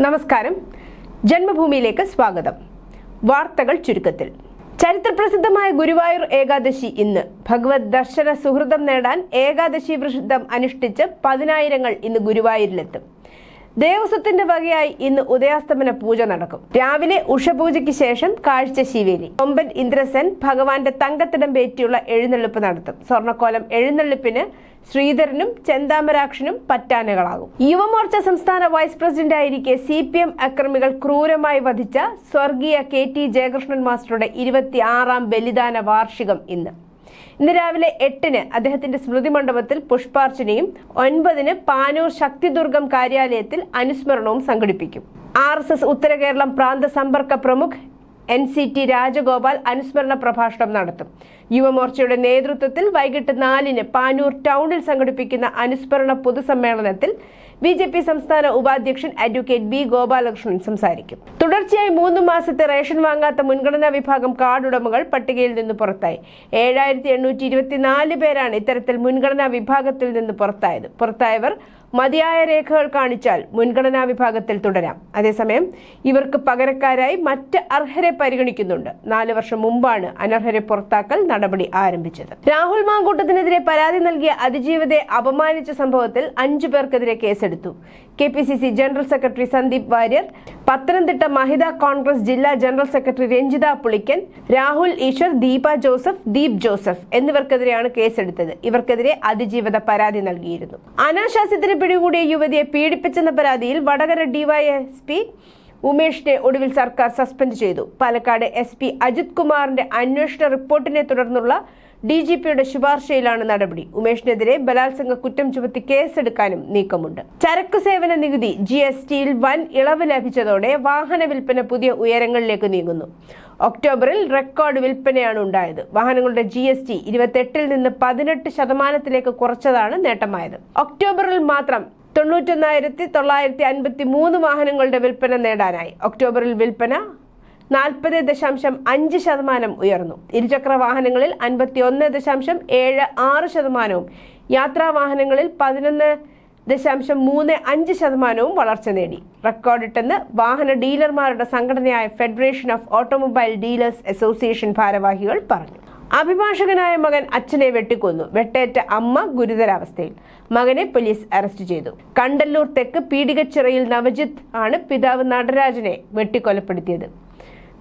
നമസ്കാരം. ജന്മഭൂമിയിലേക്ക് സ്വാഗതം. വാർത്തകൾ ചുരുക്കത്തിൽ. ചരിത്രപ്രസിദ്ധമായ ഗുരുവായൂർ ഏകാദശി ഇന്ന്. ഭഗവത് ദർശന സുഹൃതം നേടാൻ ഏകാദശി വൃഷിദ്ധം അനുഷ്ഠിച്ച് പതിനായിരങ്ങൾ ഇന്ന് ഗുരുവായൂരിലെത്തും. ദേവസ്വത്തിന്റെ വകയായി ഇന്ന് ഉദയാസ്തമന പൂജ നടക്കും. രാവിലെ ഉഷപൂജയ്ക്ക് ശേഷം കാഴ്ച ശിവേലി. കൊമ്പൻ ഇന്ദ്രസൻ ഭഗവാന്റെ തങ്കത്തിടം പേറ്റിയുള്ള എഴുന്നള്ളിപ്പ് നടത്തും. സ്വർണക്കോലം എഴുന്നള്ളിപ്പിന് ശ്രീധരനും ചെന്താമരാക്ഷനും പറ്റാനകളാകും. യുവമോർച്ച സംസ്ഥാന വൈസ് പ്രസിഡന്റ് ആയിരിക്കെ സി പി എം അക്രമികൾ ക്രൂരമായി വധിച്ച സ്വർഗീയ കെ ടി ജയകൃഷ്ണൻ മാസ്റ്ററുടെ ഇരുപത്തി ആറാം ബലിദാന വാർഷികം ഇന്ന്. ഇന്ന് രാവിലെ എട്ടിന് അദ്ദേഹത്തിന്റെ സ്മൃതി മണ്ഡപത്തിൽ പുഷ്പാർച്ചനയും ഒൻപതിന് പാനൂർ ശക്തിദുർഗം കാര്യാലയത്തിൽ അനുസ്മരണവും സംഘടിപ്പിക്കും. ആർ എസ് എസ് ഉത്തര കേരളം പ്രാന്ത സമ്പർക്ക പ്രമുഖ് എൻ സി ടി രാജഗോപാൽ അനുസ്മരണ പ്രഭാഷണം നടത്തും. യുവമോർച്ചയുടെ നേതൃത്വത്തിൽ വൈകിട്ട് നാലിന് പാനൂർ ടൗണിൽ സംഘടിപ്പിക്കുന്ന അനുസ്മരണ പൊതുസമ്മേളനത്തിൽ ബി ജെ പി സംസ്ഥാന ഉപാധ്യക്ഷൻ അഡ്വക്കേറ്റ് ബി ഗോപാലകൃഷ്ണൻ സംസാരിക്കും. തുടർച്ചയായി മൂന്ന് മാസത്തെ റേഷൻ വാങ്ങാത്ത മുൻഗണനാ വിഭാഗം കാർഡുടമകൾ പട്ടികയിൽ നിന്ന് പുറത്തായി. ഏഴായിരത്തി എണ്ണൂറ്റി ഇരുപത്തിനാല് പേരാണ് ഇത്തരത്തിൽ മുൻഗണനാ വിഭാഗത്തിൽ നിന്ന് പുറത്തായത്. പുറത്തായവർ മതിയായ രേഖകൾ കാണിച്ചാൽ മുൻഗണനാ വിഭാഗത്തിൽ തുടരാം. അതേസമയം ഇവർക്ക് പകരക്കാരായി മറ്റ് അർഹരെ പരിഗണിക്കുന്നുണ്ട്. നാല് വർഷം മുമ്പാണ് അനർഹരെ പുറത്താക്കൽ നടപടി ആരംഭിച്ചത്. രാഹുൽ മാങ്കൂട്ടത്തിനെതിരെ പരാതി നൽകിയ അതിജീവിതയെ അപമാനിച്ച സംഭവത്തിൽ അഞ്ചു പേർക്കെതിരെ കേസെടുത്തു. K P C C general secretary Sandeep Warrier Pathanamthitta Mahila Congress ജില്ലാ general secretary Ranjitha Pulickan Rahul Easwar Deepa Joseph Deep Joseph എന്നിവർക്കെതിരെയാണ് കേസെടുത്തത്. ഇവർക്കെതിരെ അതിജീവിത പരാതി നൽകിയിരുന്നു. അനാശാസ്യത്തിന് പിടികൂടിയ യുവതിയെ പീഡിപ്പിച്ചെന്ന പരാതിയിൽ വടകര ഡിവൈഎസ്പി ഉമേഷിനെ ഒടുവിൽ സർക്കാർ സസ്പെൻഡ് ചെയ്തു. പാലക്കാട് എസ് പി അജിത് കുമാറിന്റെ അന്വേഷണ റിപ്പോർട്ടിനെ തുടർന്നുള്ള ഡി ജി പിയുടെ ശുപാർശയിലാണ് നടപടി. ഉമേഷിനെതിരെ ബലാത്സംഗ കുറ്റം ചുമത്തി കേസെടുക്കാനും നീക്കമുണ്ട്. ചരക്ക് സേവന നികുതി ജി എസ് ടിയിൽ വൻ ഇളവ് ലഭിച്ചതോടെ വാഹന വിൽപ്പന പുതിയ ഉയരങ്ങളിലേക്ക് നീങ്ങുന്നു. ഒക്ടോബറിൽ റെക്കോർഡ് വിൽപ്പനയാണ് ഉണ്ടായത്. വാഹനങ്ങളുടെ ജി എസ് ടി ഇരുപത്തെട്ടിൽ നിന്ന് പതിനെട്ട് ശതമാനത്തിലേക്ക് കുറച്ചതാണ് നേട്ടമായത്. ഒക്ടോബറിൽ മാത്രം തൊണ്ണൂറ്റൊന്നായിരത്തി തൊള്ളായിരത്തി അൻപത്തി മൂന്ന് വാഹനങ്ങളുടെ വിൽപ്പന നേടാനായി. ഒക്ടോബറിൽ വിൽപ്പന നാൽപ്പത് ദശാംശം അഞ്ച് ശതമാനം ഉയർന്നു. ഇരുചക്ര വാഹനങ്ങളിൽ അൻപത്തി ഒന്ന് ദശാംശം ഏഴ് ആറ് ശതമാനവും യാത്രാ വാഹനങ്ങളിൽ പതിനൊന്ന് ദശാംശം മൂന്ന് അഞ്ച് ശതമാനവും വളർച്ച നേടി. റെക്കോർഡിട്ടെന്ന് വാഹന ഡീലർമാരുടെ സംഘടനയായ federation of automobile dealers association ഭാരവാഹികൾ പറഞ്ഞു. അഭിഭാഷകനായ മകൻ അച്ഛനെ വെട്ടിക്കൊന്നു. വെട്ടേറ്റ അമ്മ ഗുരുതരാവസ്ഥയിൽ. മകനെ പോലീസ് അറസ്റ്റ് ചെയ്തു. കണ്ടല്ലൂർ തെക്ക് പീഡികച്ചിറയിൽ നവജിത്ത് ആണ് പിതാവ് നടരാജനെ വെട്ടിക്കൊലപ്പെടുത്തിയത്.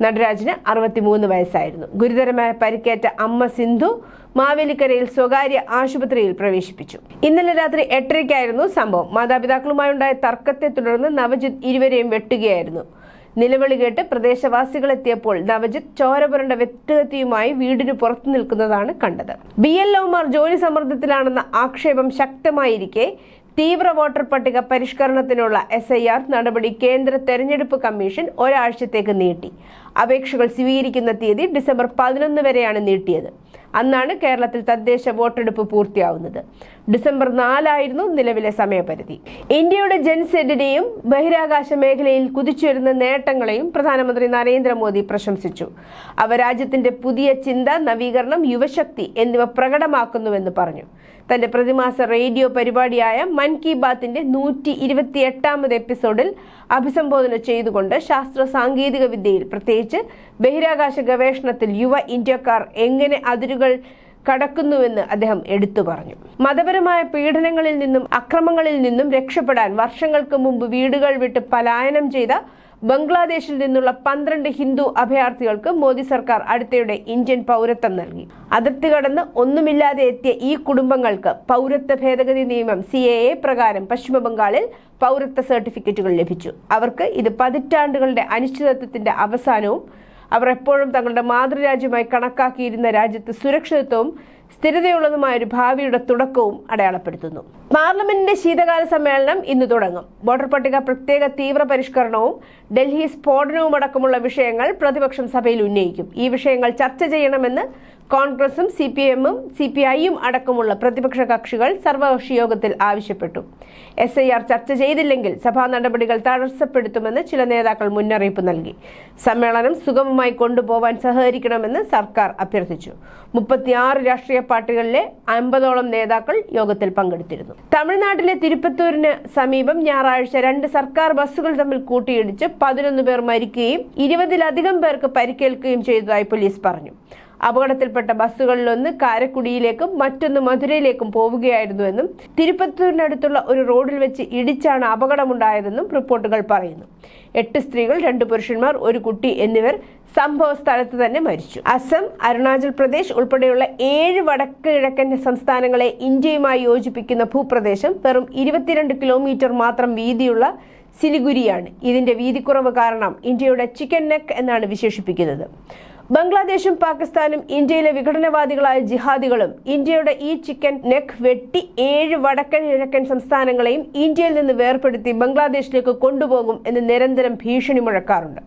നടരാജന് അറുപത്തിമൂന്ന് വയസ്സായിരുന്നു. ഗുരുതരമായ പരിക്കേറ്റ അമ്മ സിന്ധു മാവേലിക്കരയിൽ സ്വകാര്യ ആശുപത്രിയിൽ പ്രവേശിപ്പിച്ചു. ഇന്നലെ രാത്രി എട്ടരയ്ക്കായിരുന്നു സംഭവം. മാതാപിതാക്കളുമായുണ്ടായ തർക്കത്തെ തുടർന്ന് നവജിത്ത് ഇരുവരെയും വെട്ടുകയായിരുന്നു. നിലവിളി കേട്ട് പ്രദേശവാസികൾ എത്തിയപ്പോൾ നവജിത് ചോരപുരണ്ട വെട്ടുകത്തിയുമായി വീടിന് പുറത്തു നിൽക്കുന്നതാണ് കണ്ടത്. ബി എൽ ഒമാർ ജോലി സമ്മർദ്ദത്തിലാണെന്ന ആക്ഷേപം ശക്തമായിരിക്കെ തീവ്ര വോട്ടർ പട്ടിക പരിഷ്കരണത്തിനുള്ള എസ് ഐ ആർ നടപടി കേന്ദ്ര തെരഞ്ഞെടുപ്പ് കമ്മീഷൻ ഒരാഴ്ചത്തേക്ക് നീട്ടി. അപേക്ഷകൾ സ്വീകരിക്കുന്ന തീയതി ഡിസംബർ പതിനൊന്ന് വരെയാണ് നീട്ടിയത്. അന്നാണ് കേരളത്തിൽ തദ്ദേശ വോട്ടെടുപ്പ് പൂർത്തിയാവുന്നത്. ഡിസംബർ നാലായിരുന്നു നിലവിലെ സമയപരിധി. ഇന്ത്യയുടെ ജൻസെഡിനെയും ബഹിരാകാശ മേഖലയിൽ കുതിച്ചുവരുന്ന നേട്ടങ്ങളെയും പ്രധാനമന്ത്രി നരേന്ദ്രമോദി പ്രശംസിച്ചു. അവ രാജ്യത്തിന്റെ പുതിയ ചിന്ത നവീകരണം യുവശക്തി എന്നിവ പ്രകടമാക്കുന്നുവെന്ന് പറഞ്ഞു. തന്റെ പ്രതിമാസ റേഡിയോ പരിപാടിയായ മൻ കി ബാത്തിന്റെ നൂറ്റി ഇരുപത്തി എട്ടാമത് എപ്പിസോഡിൽ അഭിസംബോധന ചെയ്തുകൊണ്ട് ശാസ്ത്ര സാങ്കേതിക വിദ്യയിൽ പ്രത്യേകിച്ച് ബഹിരാകാശ ഗവേഷണത്തിൽ യുവ ഇന്ത്യക്കാർ എങ്ങനെ അതിരുകൾ കടക്കുന്നുവെന്ന് അദ്ദേഹം എടുത്തു പറഞ്ഞു. മതപരമായ പീഡനങ്ങളിൽ നിന്നും അക്രമങ്ങളിൽ നിന്നും രക്ഷപ്പെടാൻ വർഷങ്ങൾക്ക് മുമ്പ് വീടുകൾ വിട്ട് പലായനം ചെയ്ത ബംഗ്ലാദേശിൽ നിന്നുള്ള പന്ത്രണ്ട് ഹിന്ദു അഭയാർത്ഥികൾക്ക് മോദി സർക്കാർ അടുത്തയുടെ ഇന്ത്യൻ പൗരത്വം നൽകി. അതിർത്തി കടന്ന് ഒന്നുമില്ലാതെ എത്തിയ ഈ കുടുംബങ്ങൾക്ക് പൗരത്വ ഭേദഗതി നിയമം സി എ എ പ്രകാരം പശ്ചിമബംഗാളിൽ പൗരത്വ സർട്ടിഫിക്കറ്റുകൾ ലഭിച്ചു. അവർക്ക് ഇത് പതിറ്റാണ്ടുകളുടെ അനിശ്ചിതത്വത്തിന്റെ അവസാനവും അവർ എപ്പോഴും തങ്ങളുടെ മാതൃരാജ്യമായി കണക്കാക്കിയിരുന്ന രാജ്യത്ത് സുരക്ഷിതത്വവും സ്ഥിരതയുള്ളതുമായ ഒരു ഭാവിയുടെ തുടക്കവും അടയാളപ്പെടുത്തുന്നു. പാർലമെന്റിന്റെ ശീതകാല സമ്മേളനം ഇന്ന് തുടങ്ങും. വോട്ടർ പട്ടിക പ്രത്യേക തീവ്ര പരിഷ്കരണവും ഡൽഹി സ്ഫോടനവും അടക്കമുള്ള വിഷയങ്ങൾ പ്രതിപക്ഷം സഭയിൽ ഉന്നയിക്കും. ഈ വിഷയങ്ങൾ ചർച്ച ചെയ്യണമെന്ന് കോൺഗ്രസും സി പി എമ്മും സി പി ഐയും അടക്കമുള്ള പ്രതിപക്ഷ കക്ഷികൾ സർവകക്ഷി യോഗത്തിൽ ആവശ്യപ്പെട്ടു. എസ് ഐ ആർ ചർച്ച ചെയ്തില്ലെങ്കിൽ സഭാ നടപടികൾ തടസ്സപ്പെടുത്തുമെന്ന് ചില നേതാക്കൾ മുന്നറിയിപ്പ് നൽകി. സമ്മേളനം സുഗമമായി കൊണ്ടുപോവാൻ സഹകരിക്കണമെന്ന് സർക്കാർ അഭ്യർത്ഥിച്ചു. മുപ്പത്തിയാറ് രാഷ്ട്രീയ പാർട്ടികളിലെ അമ്പതോളം നേതാക്കൾ യോഗത്തിൽ പങ്കെടുത്തിരുന്നു. തമിഴ്നാട്ടിലെ തിരുപ്പത്തൂരിന് സമീപം ഞായറാഴ്ച രണ്ട് സർക്കാർ ബസ്സുകൾ തമ്മിൽ കൂട്ടിയിടിച്ച് പതിനൊന്ന് പേർ മരിക്കുകയും ഇരുപതിലധികം പേർക്ക് പരിക്കേൽക്കുകയും ചെയ്തതായി പോലീസ് പറഞ്ഞു. അപകടത്തിൽപ്പെട്ട ബസ്സുകളിലൊന്ന് കാരക്കുടിയിലേക്കും മറ്റൊന്ന് മധുരയിലേക്കും പോവുകയായിരുന്നുവെന്നും തിരുപ്പത്തൂരിനടുത്തുള്ള ഒരു റോഡിൽ വെച്ച് ഇടിച്ചാണ് അപകടമുണ്ടായതെന്നും റിപ്പോർട്ടുകൾ പറയുന്നു. എട്ട് സ്ത്രീകൾ രണ്ട് പുരുഷന്മാർ ഒരു കുട്ടി എന്നിവർ സംഭവ സ്ഥലത്ത് തന്നെ മരിച്ചു. അസം അരുണാചൽ പ്രദേശ് ഉൾപ്പെടെയുള്ള ഏഴ് വടക്ക് കിഴക്കൻ സംസ്ഥാനങ്ങളെ ഇന്ത്യയുമായി യോജിപ്പിക്കുന്ന ഭൂപ്രദേശം വെറും ഇരുപത്തിരണ്ട് കിലോമീറ്റർ മാത്രം വീതിയുള്ള സിലിഗുരിയാണ്. ഇതിന്റെ വീതിക്കുറവ് കാരണം ഇന്ത്യയുടെ ചിക്കൻ നെക്ക് എന്നാണ് വിശേഷിപ്പിക്കുന്നത്. ബംഗ്ലാദേശും പാകിസ്ഥാനും ഇന്ത്യയിലെ വിഘടനവാദികളായ ജിഹാദികളും ഇന്ത്യയുടെ ഈ ചിക്കൻ നെക്ക് വെട്ടി ഏഴ് വടക്കൻ കിഴക്കൻ സംസ്ഥാനങ്ങളെയും ഇന്ത്യയിൽ നിന്ന് വേർപെടുത്തി ബംഗ്ലാദേശിലേക്ക് കൊണ്ടുപോകും എന്ന് നിരന്തരം ഭീഷണി മുഴക്കാറുണ്ട്.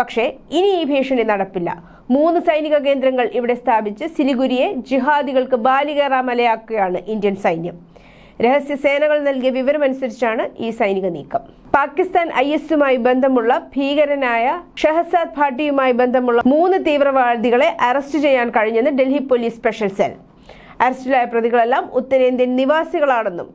പക്ഷേ ഇനി ഈ ഭീഷണി നടപ്പില്ല. മൂന്ന് സൈനിക കേന്ദ്രങ്ങൾ ഇവിടെ സ്ഥാപിച്ച് സിലിഗുരിയെ ജിഹാദികൾക്ക് ബാലികേറാമലയാക്കുകയാണ് ഇന്ത്യൻ സൈന്യം. രഹസ്യ സേനകൾ നൽകിയ വിവരമനുസരിച്ചാണ് ഈ സൈനിക നീക്കം. പാകിസ്ഥാൻ ഐ എസുമായി ബന്ധമുള്ള ഭീകരനായ ഷഹസാദ് ഭാട്ടിയുമായി ബന്ധമുള്ള മൂന്ന് തീവ്രവാദികളെ അറസ്റ്റ് ചെയ്യാൻ കഴിഞ്ഞെന്ന് ഡൽഹി പോലീസ് സ്പെഷ്യൽ സെൽ. അറസ്റ്റിലായ പ്രതികളെല്ലാം ഉത്തരേന്ത്യൻ നിവാസികളാണെന്നും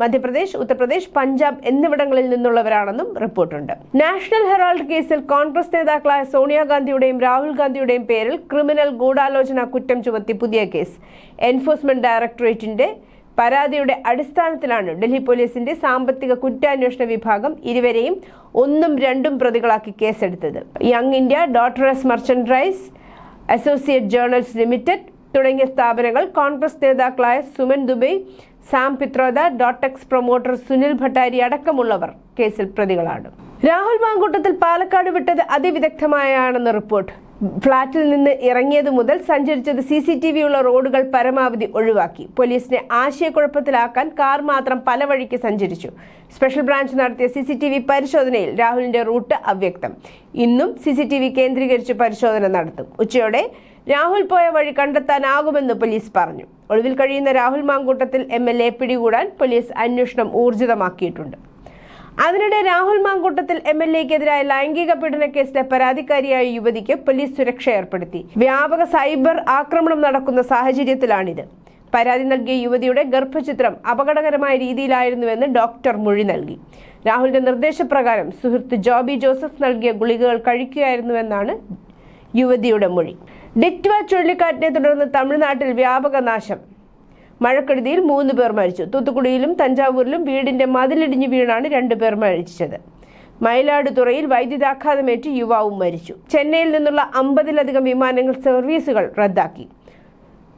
മധ്യപ്രദേശ് ഉത്തർപ്രദേശ് പഞ്ചാബ് എന്നിവിടങ്ങളിൽ നിന്നുള്ളവരാണെന്നും റിപ്പോർട്ടുണ്ട്. നാഷണൽ ഹെറാൾഡ് കേസിൽ കോൺഗ്രസ് നേതാക്കളായ സോണിയാഗാന്ധിയുടെയും രാഹുൽ ഗാന്ധിയുടെയും പേരിൽ ക്രിമിനൽ ഗൂഢാലോചന കുറ്റം ചുമത്തി പുതിയ കേസ്. എൻഫോഴ്സ്മെന്റ് ഡയറക്ടറേറ്റിന്റെ പരാതിയുടെ അടിസ്ഥാനത്തിലാണ് ഡൽഹി പോലീസിന്റെ സാമ്പത്തിക കുറ്റാന്വേഷണ വിഭാഗം ഇരുവരെയും ഒന്നും രണ്ടും പ്രതികളാക്കി കേസെടുത്തത്. Young India Dotex merchandise associate journals limited തുടങ്ങിയ സ്ഥാപനങ്ങൾ കോൺഗ്രസ് നേതാക്കളായ Suman Dubey Sam Pitroda Dotex promoter Sunil Bhandari അടക്കമുള്ളവർ കേസിൽ പ്രതികളാണ്. രാഹുൽ മാങ്കൂട്ടത്തിൽ പാലക്കാട് വിട്ടത് അതിവിദഗ്ധമായാണെന്ന് റിപ്പോർട്ട്. ഫ്ളാറ്റിൽ നിന്ന് ഇറങ്ങിയത് മുതൽ സഞ്ചരിച്ചത് സി സി ടി വി ഉള്ള റോഡുകൾ പരമാവധി ഒഴിവാക്കി. പോലീസിനെ ആശയക്കുഴപ്പത്തിലാക്കാൻ കാർ മാത്രം പല വഴിക്ക് സഞ്ചരിച്ചു. സ്പെഷ്യൽ ബ്രാഞ്ച് നടത്തിയ സി സി ടി വി പരിശോധനയിൽ രാഹുലിന്റെ റൂട്ട് അവ്യക്തം. ഇന്നും സി സി ടി വി കേന്ദ്രീകരിച്ച് പരിശോധന നടത്തും. ഉച്ചയോടെ രാഹുൽ പോയ വഴി കണ്ടെത്താനാകുമെന്ന് പോലീസ് പറഞ്ഞു. ഒളിവിൽ കഴിയുന്ന Rahul Mankoottathil M L A പിടികൂടാൻ പോലീസ് അന്വേഷണം ഊർജിതമാക്കിയിട്ടുണ്ട്. അതിനിടെ രാഹുൽ മാങ്കൂട്ടത്തിൽ എം എൽ എക്കെതിരായ ലൈംഗിക പീഡന കേസിലെ പരാതിക്കാരിയായ യുവതിക്ക് പോലീസ് സുരക്ഷ ഏർപ്പെടുത്തി. വ്യാപക സൈബർ ആക്രമണം നടക്കുന്ന സാഹചര്യത്തിലാണിത്. പരാതി നൽകിയ യുവതിയുടെ ഗർഭചിത്രം അപകടകരമായ രീതിയിലായിരുന്നുവെന്ന് ഡോക്ടർ മൊഴി നൽകി. രാഹുലിന്റെ നിർദ്ദേശപ്രകാരം സുഹൃത്ത് ജോബി ജോസഫ് നൽകിയ ഗുളികകൾ കഴിക്കുകയായിരുന്നുവെന്നാണ് യുവതിയുടെ മൊഴി. ഡിറ്റ്വ ചുഴലിക്കാറ്റിനെ തുടർന്ന് തമിഴ്നാട്ടിൽ വ്യാപക നാശം. മഴക്കെടുതിയിൽ മൂന്ന് പേർ മരിച്ചു. തൂത്തുക്കുടിയിലും തഞ്ചാവൂരിലും വീടിന്റെ മതിലിടിഞ്ഞു വീണാണ് രണ്ടുപേർ മരിച്ചത്. മയിലാടുതുറയിൽ വൈദ്യുതാഘാതമേറ്റ് യുവാവും മരിച്ചു. ചെന്നൈയിൽ നിന്നുള്ള അമ്പതിലധികം വിമാനങ്ങൾ സർവീസുകൾ റദ്ദാക്കി.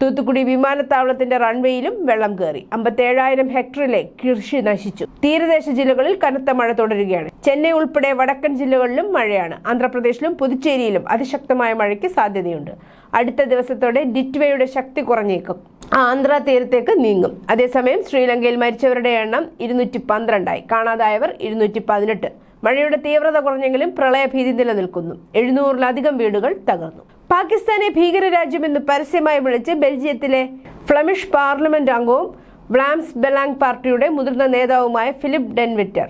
തൂത്തുക്കുടി വിമാനത്താവളത്തിന്റെ റൺവേയിലും വെള്ളം കയറി. അമ്പത്തേഴായിരം ഹെക്ടറിലെ കൃഷി നശിച്ചു. തീരദേശ ജില്ലകളിൽ കനത്ത മഴ തുടരുകയാണ്. ചെന്നൈ ഉൾപ്പെടെ വടക്കൻ ജില്ലകളിലും മഴയാണ്. ആന്ധ്രാപ്രദേശിലും പുതുച്ചേരിയിലും അതിശക്തമായ മഴയ്ക്ക് സാധ്യതയുണ്ട്. അടുത്ത ദിവസത്തോടെ ഡിറ്റ്വയുടെ ശക്തി കുറഞ്ഞേക്കും. ആന്ധ്ര തീരത്തേക്ക് നീങ്ങും. അതേസമയം ശ്രീലങ്കയിൽ മരിച്ചവരുടെ എണ്ണം ഇരുന്നൂറ്റി പന്ത്രണ്ടായി കാണാതായവർ ഇരുന്നൂറ്റി പതിനെട്ട് മഴയുടെ തീവ്രത കുറഞ്ഞെങ്കിലും പ്രളയഭീതി നിലനിൽക്കുന്നു. എഴുന്നൂറിലധികം വീടുകൾ തകർന്നു. പാകിസ്ഥാനെ ഭീകര രാജ്യമെന്ന് പരസ്യമായി വിളിച്ച് ബെൽജിയത്തിലെ ഫ്ലമിഷ് പാർലമെന്റ് അംഗവും വ്ലാംസ് ബെലാങ് പാർട്ടിയുടെ മുതിർന്ന നേതാവുമായ ഫിലിപ്പ് ഡെൻവിറ്റർ.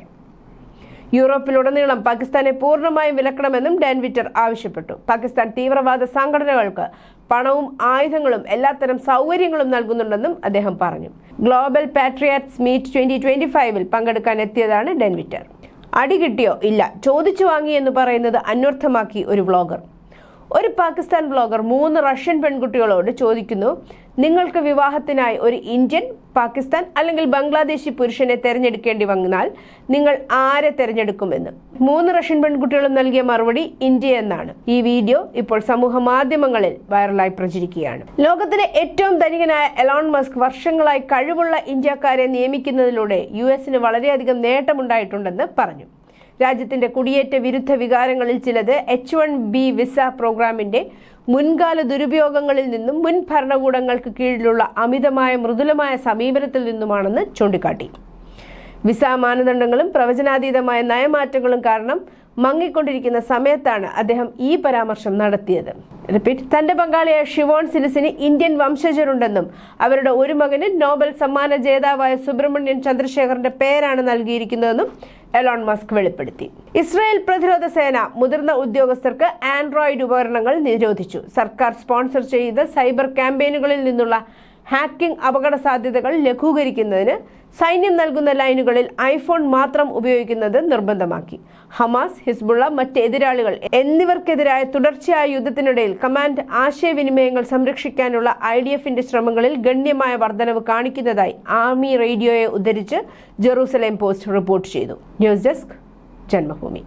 യൂറോപ്പിലുടനീളം പാകിസ്ഥാനെ പൂർണമായും വിലക്കണമെന്നും ഡാൻവിറ്റർ ആവശ്യപ്പെട്ടു. പാകിസ്ഥാൻ തീവ്രവാദ സംഘടനകൾക്ക് പണവും ആയുധങ്ങളും എല്ലാത്തരം സൗകര്യങ്ങളും നൽകുന്നുണ്ടെന്നും അദ്ദേഹം പറഞ്ഞു. Global patriots meet twenty twenty ഫൈവിൽ പങ്കെടുക്കാൻ എത്തിയതാണ് ഡെൻവിറ്റർ. അടി കിട്ടിയോ? ഇല്ല. ചോദിച്ചു വാങ്ങി എന്ന് പറയുന്നത് അന്വർത്ഥമാക്കി ഒരു വ്ളോഗർ. ഒരു പാകിസ്ഥാൻ ബ്ലോഗർ മൂന്ന് റഷ്യൻ പെൺകുട്ടികളോട് ചോദിക്കുന്നു നിങ്ങൾക്ക് വിവാഹത്തിനായി ഒരു ഇന്ത്യൻ പാകിസ്ഥാൻ അല്ലെങ്കിൽ ബംഗ്ലാദേശി പുരുഷനെ തെരഞ്ഞെടുക്കേണ്ടി വന്നാൽ നിങ്ങൾ ആരെ തെരഞ്ഞെടുക്കുമെന്ന്? മൂന്ന് റഷ്യൻ പെൺകുട്ടികളും നൽകിയ മറുപടി ഇന്ത്യ എന്നാണ്. ഈ വീഡിയോ ഇപ്പോൾ സമൂഹ മാധ്യമങ്ങളിൽ വൈറലായി പ്രചരിക്കുകയാണ്. ലോകത്തിലെ ഏറ്റവും ധനികനായ എലോൺ മസ്ക് വർഷങ്ങളായി കഴിവുള്ള ഇന്ത്യക്കാരെ നിയമിക്കുന്നതിലൂടെ യു എസിന് വളരെയധികം നേട്ടമുണ്ടായിട്ടുണ്ടെന്ന് പറഞ്ഞു. രാജ്യത്തിന്റെ കുടിയേറ്റ വിരുദ്ധ വികാരങ്ങളിൽ ചിലത് എച്ച് വൺ ബി വിസ പ്രോഗ്രാമിന്റെ മുൻകാല ദുരുപയോഗങ്ങളിൽ നിന്നും മുൻ ഭരണകൂടങ്ങൾക്ക് കീഴിലുള്ള അമിതമായ മൃദുലമായ സമീപനത്തിൽ നിന്നുമാണെന്ന് ചൂണ്ടിക്കാട്ടി. വിസ മാനദണ്ഡങ്ങളും പ്രവചനാതീതമായ നയമാറ്റങ്ങളും കാരണം മങ്ങിക്കൊണ്ടിരിക്കുന്ന സമയത്താണ് അദ്ദേഹം ഈ പരാമർശം നടത്തിയത്. റിപ്പീറ്റ് തന്റെ പങ്കാളിയായ ഷിവോൺ സിലിസിന് ഇന്ത്യൻ വംശജരുണ്ടെന്നും അവരുടെ ഒരു മകന് നോബൽ സമ്മാന ജേതാവായ സുബ്രഹ്മണ്യൻ ചന്ദ്രശേഖറിന്റെ പേരാണ് നൽകിയിരിക്കുന്നതെന്നും എലോൺ മസ്ക് വെളിപ്പെടുത്തി. ഇസ്രായേൽ പ്രതിരോധ സേന മുതിർന്ന ഉദ്യോഗസ്ഥർക്ക് ആൻഡ്രോയിഡ് ഉപകരണങ്ങൾ നിരോധിച്ചു. സർക്കാർ സ്പോൺസർ ചെയ്ത സൈബർ ക്യാമ്പയിനുകളിൽ നിന്നുള്ള ഹാക്കിംഗ് അപകട സാധ്യതകൾ ലഘൂകരിക്കുന്നതിന് സൈന്യം നൽകുന്ന ലൈനുകളിൽ ഐഫോൺ മാത്രം ഉപയോഗിക്കുന്നത് നിർബന്ധമാക്കി. ഹമാസ് ഹിസ്ബുള്ള മറ്റ് എതിരാളികൾ എന്നിവർക്കെതിരായ തുടർച്ചയായ യുദ്ധത്തിനിടയിൽ കമാൻഡ് ആശയവിനിമയങ്ങൾ സംരക്ഷിക്കാനുള്ള ഐ ഡി എഫിന്റെ ശ്രമങ്ങളിൽ ഗണ്യമായ വർധനവ് കാണിക്കുന്നതായി ആർമി റേഡിയോയെ ഉദ്ധരിച്ച് ജെറൂസലേം പോസ്റ്റ് റിപ്പോർട്ട് ചെയ്തു. News desk Janmabhumi.